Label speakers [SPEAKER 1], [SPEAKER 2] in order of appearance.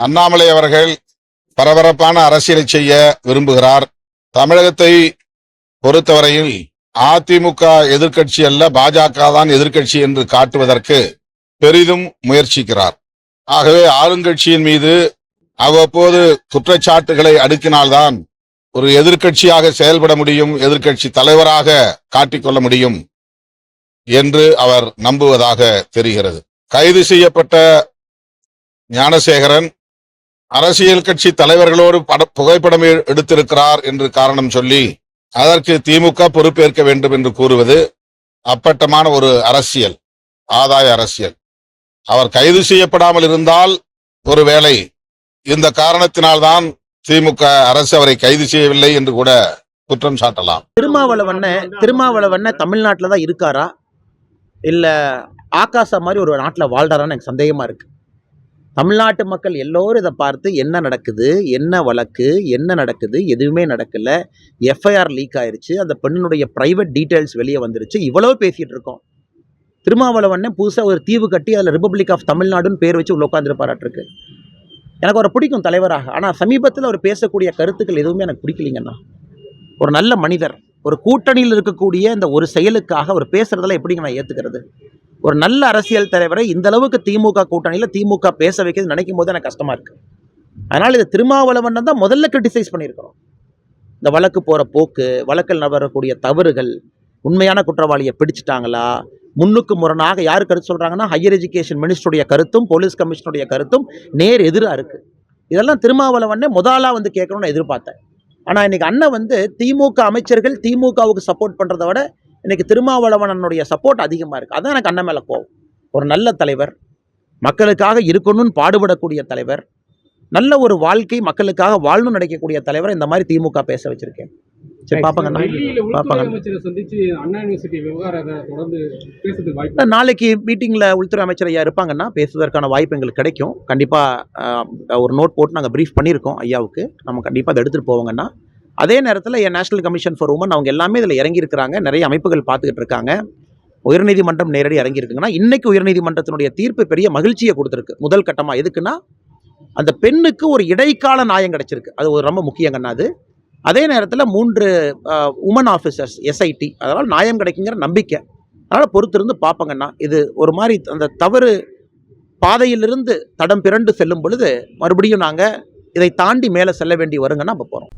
[SPEAKER 1] அண்ணாமலை அவர்கள் பரபரப்பான அரசியலை செய்ய விரும்புகிறார். தமிழகத்தை பொறுத்தவரையில் அதிமுக எதிர்க்கட்சி அல்ல பாஜக தான் எதிர்க்கட்சி என்று காட்டுவதற்கு பெரிதும் முயற்சிக்கிறார். ஆகவே ஆளுங்கட்சியின் மீது அவ்வப்போது குற்றச்சாட்டுகளை அடுக்கினால்தான் ஒரு எதிர்க்கட்சியாக செயல்பட முடியும் எதிர்க்கட்சி தலைவராக காட்டிக்கொள்ள முடியும் என்று அவர் நம்புவதாக தெரிகிறது. கைது செய்யப்பட்ட ஞானசேகரன் அரசியல் கட்சி தலைவர்களோடு பட புகைப்படம் எடுத்திருக்கிறார் என்று காரணம் சொல்லி அதற்கு திமுக பொறுப்பேற்க வேண்டும் என்று கூறுவது அப்பட்டமான ஒரு அரசியல் ஆதாய அரசியல். அவர் கைது செய்யப்படாமல் இருந்தால் ஒருவேளை இந்த காரணத்தினால்தான் திமுக அரசு அவரை கைது செய்யவில்லை என்று கூட குற்றம் சாட்டலாம்.
[SPEAKER 2] திருமாவளவண்ண திருமாவளவண்ண தமிழ்நாட்டில் தான் இருக்காரா? இல்லை ஆகாசா மாதிரி ஒரு நாட்டில் வாழ்றாரான்னு எனக்கு சந்தேகமாக இருக்கு. தமிழ்நாட்டு மக்கள் எல்லோரும் இதை பார்த்து என்ன நடக்குது என்ன வழக்கு என்ன நடக்குது எதுவுமே நடக்கல. எஃப்ஐஆர் லீக் ஆயிடுச்சு அந்த பெண்ணினுடைய ப்ரைவேட் டீட்டெயில்ஸ் வெளியே வந்துருச்சு. இவ்வளோ பேசிகிட்டு இருக்கோம். திருமாவளவண்ணன் புதுசாக ஒரு தீவு கட்டி அதில் ரிப்பப்ளிக் ஆஃப் தமிழ்நாடுன்னு பேர் வச்சு உள்ள உட்காந்துருப்பாராட்டிருக்கு எனக்கு அவரை பிடிக்கும் தலைவராக. ஆனால் சமீபத்தில் அவர் பேசக்கூடிய கருத்துக்கள் எதுவுமே எனக்கு பிடிக்கலிங்கண்ணா ஒரு நல்ல மனிதர் ஒரு கூட்டணியில் இருக்கக்கூடிய இந்த ஒரு செயலுக்காக அவர் பேசுறதெல்லாம் எப்படிங்க நான் ஏற்றுக்கிறது ஒரு நல்ல அரசியல் தலைவரை இந்த அளவுக்கு திமுக கூட்டணியில் திமுக பேச வைக்கிறது நினைக்கும் போது எனக்கு கஷ்டமா இருக்கு. அதனால் இது திருமாவளவன் தான் முதல்ல கிரிட்டிசைஸ் பண்ணியிருக்கிறோம். இந்த வழக்கு போகிற போக்கு வழக்கில் நபரக்கூடிய தவறுகள் உண்மையான குற்றவாளியை பிடிச்சிட்டாங்களா முன்னுக்கு முரணாக யார் கருத்து சொல்கிறாங்கன்னா ஹையர் எஜுகேஷன் மினிஸ்டருடைய கருத்தும் போலீஸ் கமிஷனுடைய கருத்தும் நேர் எதிராக இருக்குது இதெல்லாம் திருமாவளவனே முதலாக வந்து கேட்கணும்னு எதிர்பார்த்தேன். ஆனால் இன்னைக்கு அண்ணன் வந்து திமுக அமைச்சர்கள் திமுகவுக்கு சப்போர்ட் பண்ணுறத விட இன்னைக்கு திருமாவளவனுடைய சப்போர்ட் அதிகமாக இருக்குது அதான் எனக்கு அண்ணன் மேலே கோவம். ஒரு நல்ல தலைவர் மக்களுக்காக இருக்கணும்னு பாடுபடக்கூடிய தலைவர் நல்ல ஒரு வாழ்க்கை மக்களுக்காக வாழணும் நினைக்கக்கூடிய தலைவரை இந்த மாதிரி திமுக பேச வச்சிருக்கேன். சரி
[SPEAKER 3] பேசுறதுக்கு வாய்ப்பு
[SPEAKER 2] நாளைக்கு மீட்டிங்கில் உள்துறை அமைச்சர் ஐயா இருப்பாங்கன்னா பேசுவதற்கான வாய்ப்பு எங்களுக்கு கிடைக்கும். கண்டிப்பாக ஒரு நோட் போட்டு நாங்கள் ப்ரீஃப் பண்ணியிருக்கோம் ஐயாவுக்கு. நம்ம கண்டிப்பாக அதை எடுத்துகிட்டு போவோங்கன்னா அதே நேரத்தில் என் நேஷனல் கமிஷன் ஃபார் உமன் அவங்க எல்லாமே இதில் இறங்கியிருக்கிறாங்க. நிறைய அமைப்புகள் பார்த்துக்கிட்டு இருக்காங்க. உயர்நீதிமன்றம் நேரடி இறங்கியிருக்குங்கன்னா இன்றைக்கு உயர்நீதிமன்றத்தினுடைய தீர்ப்பு பெரிய மகிழ்ச்சியை கொடுத்துருக்கு. முதல் கட்டமாக எதுக்குன்னா அந்த பெண்ணுக்கு ஒரு இடைக்கால நியாயம் கிடைச்சிருக்கு. அது ஒரு ரொம்ப முக்கியங்கண்ணா அது. அதே நேரத்தில் மூன்று உமன் ஆஃபீஸர்ஸ் எஸ்ஐடி அதனால் நியாயம் கிடைக்குங்கிற நம்பிக்கை. அதனால் பொறுத்திருந்து பார்ப்பங்கண்ணா இது ஒரு மாதிரி அந்த தவறு பாதையிலிருந்து தடம் பிறண்டு செல்லும் பொழுது மறுபடியும் நாங்கள் இதை தாண்டி மேலே செல்ல வேண்டி வருங்கன்னா நம்ம போகிறோம்